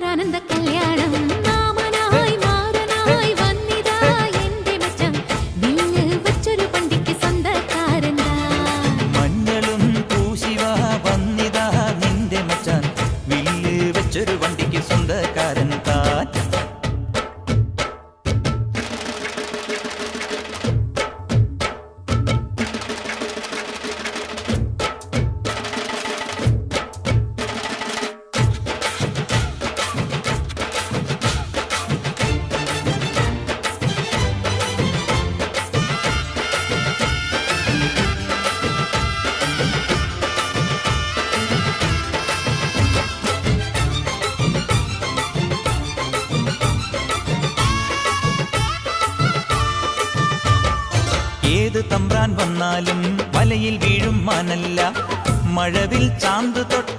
ஒரு ஆனந்த கல்யாணம். மாமனாய் மாறனாய் வந்திதா எந்த மச்சம். நில்லு வச்சொரு பண்டிக்கு சொந்தக்காரன்டா. മഞ്ഞളും പൂശിവാ വെച്ചൊരു വണ്ടിക്ക് സ്വന്തക്കാരൻ തമ്പ്രാൻ വന്നാലും വലയിൽ വീഴും മാനല്ല. മഴവിൽ ചാന്ത് തൊട്ട്